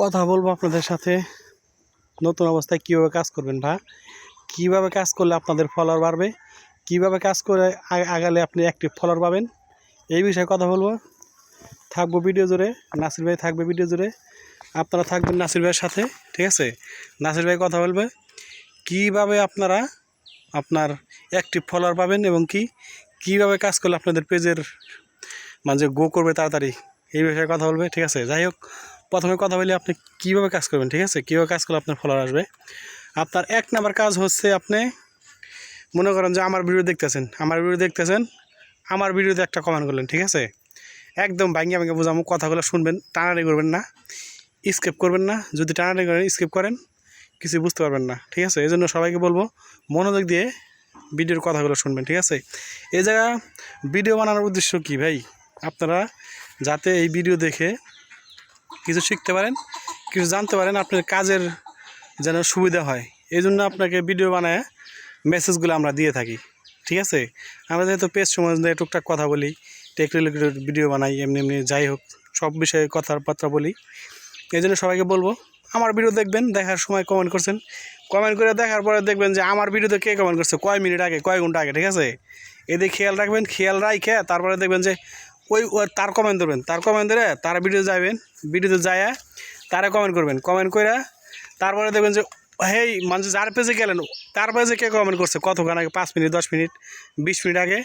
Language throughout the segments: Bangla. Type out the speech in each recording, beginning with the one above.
কথা বলব আপনাদের সাথে। নতুন অবস্থায় কীভাবে কাজ করবেন বা কীভাবে কাজ করলে আপনাদের ফলোয়ার বাড়বে? কীভাবে কাজ করে আগালে আপনি অ্যাক্টিভ ফলোয়ার পাবেন? এই বিষয়ে কথা বলব। থাকব ভিডিও জুড়ে। নাসির ভাই থাকবে ভিডিও জুড়ে। আপনারা থাকবেন নাসির ভাইয়ের সাথে, ঠিক আছে? নাসির ভাই কথা বলবে। কীভাবে আপনারা আপনার অ্যাক্টিভ ফলোয়ার পাবেন এবং কি? কীভাবে কাজ করলে আপনাদের পেজের মানে গো করবে তাড়াতাড়ি, এই বিষয়ে কথা বলবে, ঠিক আছে? যাই হোক। প্রথমে কথা বলি আপনি কীভাবে কাজ করবেন, ঠিক আছে? কীভাবে কাজ করলে আপনার ফলোয়ার আসবে? আপনার এক নাম্বার কাজ হচ্ছে আপনি মনে করেন যে আমার ভিডিও দেখতেছেন, আমার ভিডিও দেখতেছেন, আমার ভিডিওতে একটা কমেন্ট করলেন, ঠিক আছে? একদম ভাঙ্গে ভাঙ্গে বোঝামো কথাগুলো শুনবেন, টানাটানি করবেন না স্কেপ করবেন না, যদি টানাটানি করেন স্কেপ করেন কিছু বুঝতে পারবেন না, ঠিক আছে? এই জন্য সবাইকে বলব, মনোযোগ দিয়ে ভিডিওর কথাগুলো শুনবেন, ঠিক আছে? এই জায়গা ভিডিও বানানোর উদ্দেশ্য কি ভাই? আপনারা যাতে এই ভিডিও দেখে কিছু শিখতে পারেন, কিছু জানতে পারেন, আপনার কাজের যেন সুবিধা হয়। এই জন্য আপনাকে ভিডিও বানায় মেসেজগুলো আমরা দিয়ে থাকি, ঠিক আছে? আমরা যেহেতু পেজ সম্বন্ধে টুকটাক কথা বলি টেক ভিডিও বানাই, এমনি এমনি যাই হোক, সব বিষয়ে কথাবার্তা বলি। এই জন্য সবাইকে বলব, আমার ভিডিও দেখবেন, দেখার সময় কমেন্ট করছেন। কমেন্ট করে দেখার পরে দেখবেন যে আমার ভিডিওতে কে কমেন্ট করছে? কয় মিনিট আগে, কয় ঘণ্টা আগে, ঠিক আছে? এদিকে খেয়াল রাখবেন, খেয়াল রাখে তারপরে দেখবেন যে ওই তার কমেন্ট ধরবেন। তার কমেন্ট ধরে তার ভিডিও যাবেন ভিডিওতে যায়, তারা কমেন্ট করবেন। কমেন্ট করে তারপরে দেখবেন যে, হেই মানুষ যার পেজে গেলেন, তার পেজে কে কমেন্ট করছে? কতক্ষণ আগে? পাঁচ মিনিট, দশ মিনিট, বিশ মিনিট আগে?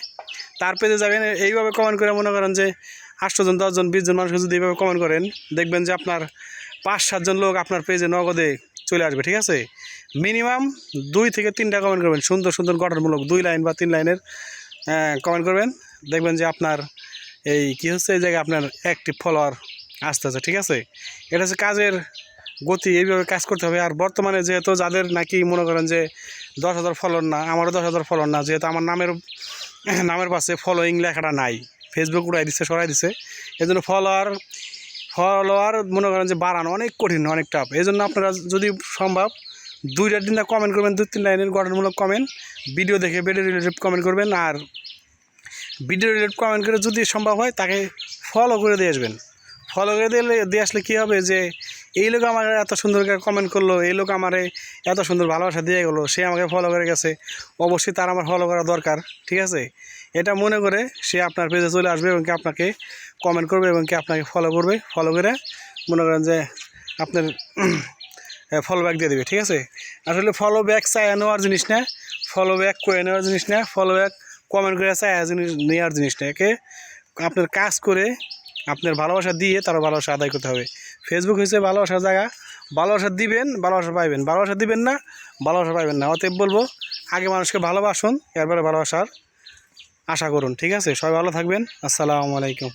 তার পেজে যাবেন, এইভাবে কমেন্ট করে মনে করেন যে, আটশোজন, দশজন, বিশজন মানুষকে যদি এইভাবে কমেন্ট করেন, দেখবেন যে আপনার পাঁচ, সাতজন লোক আপনার পেজে নগদে চলে আসবে, ঠিক আছে? মিনিমাম দুই থেকে তিনটা কমেন্ট করবেন, সুন্দর সুন্দর, গঠনমূলক দুই লাইন বা তিন লাইনের কমেন্ট করবেন। দেখবেন যে আপনার এই কী হচ্ছে, এই জায়গায় আপনার অ্যাক্টিভ ফলোয়ার আসতে আছে ঠিক আছে। এটা হচ্ছে কাজের গতি, এইভাবে কাজ করতে হবে। আর বর্তমানে যেহেতু যাদের নাকি মনে করেন যে দশ হাজার ফলোয়ার না, আমারও দশ হাজার ফলোয়ার না, যেহেতু আমার নামের নামের পাশে ফলোয়িং লেখাটা নাই। ফেসবুক উড়াই দিচ্ছে সরাই দিচ্ছে এই জন্য ফলোয়ার ফলোয়ার মনে করেন যে বাড়ানো অনেক কঠিন অনেক টাফ এই জন্য আপনারা যদি সম্ভব, দুইটা তিনটা কমেন্ট করবেন, দুই তিন লাইনের গঠনমূলক কমেন্ট ভিডিও দেখে ভিডিও রিলেটেড কমেন্ট করবেন। আর ভিডিও রিলেটেড কমেন্ট করে যদি সম্ভব হয়, তাকে ফলো করে দিয়ে আসবেন। ফলো করে দিলে, দিয়ে আসলে কী হবে যে, এই লোক আমার এত সুন্দর কমেন্ট করল, এই লোক আমারে এত সুন্দর ভালোবাসা দিয়ে গেলো, সে আমাকে ফলো করে গেছে। অবশ্যই তার আমার ফলো করা দরকার, ঠিক আছে? এটা মনে করে সে আপনার পেজে চলে আসবে এবং কি আপনাকে কমেন্ট করবে এবং কি আপনাকে ফলো করবে। ফলো করে মনে করেন যে আপনার ফলো ব্যাক দিয়ে দেবে, ঠিক আছে? আসলে ফলো ব্যাক চাই নেওয়ার জিনিস না ফলো ব্যাক করে নেওয়ার জিনিস না ফলো ব্যাক কমেন্ট করে চাই জিনিস নেওয়ার জিনিস না, একে আপনার কাজ করে আপনার ভালোবাসা দিয়ে তারও ভালোবাসা আদায় করতে হবে। ফেসবুক হচ্ছে ভালোবাসার জায়গা। ভালোবাসা দিবেন, ভালোবাসা পাইবেন। ভালোবাসা দিবেন না, ভালোবাসা পাইবেন না। অতএব বলব, আগে মানুষকে ভালোবাসুন, এরপরে ভালোবাসার আশা করুন, ঠিক আছে? সবাই ভালো থাকবেন। আসসালামু আলাইকুম।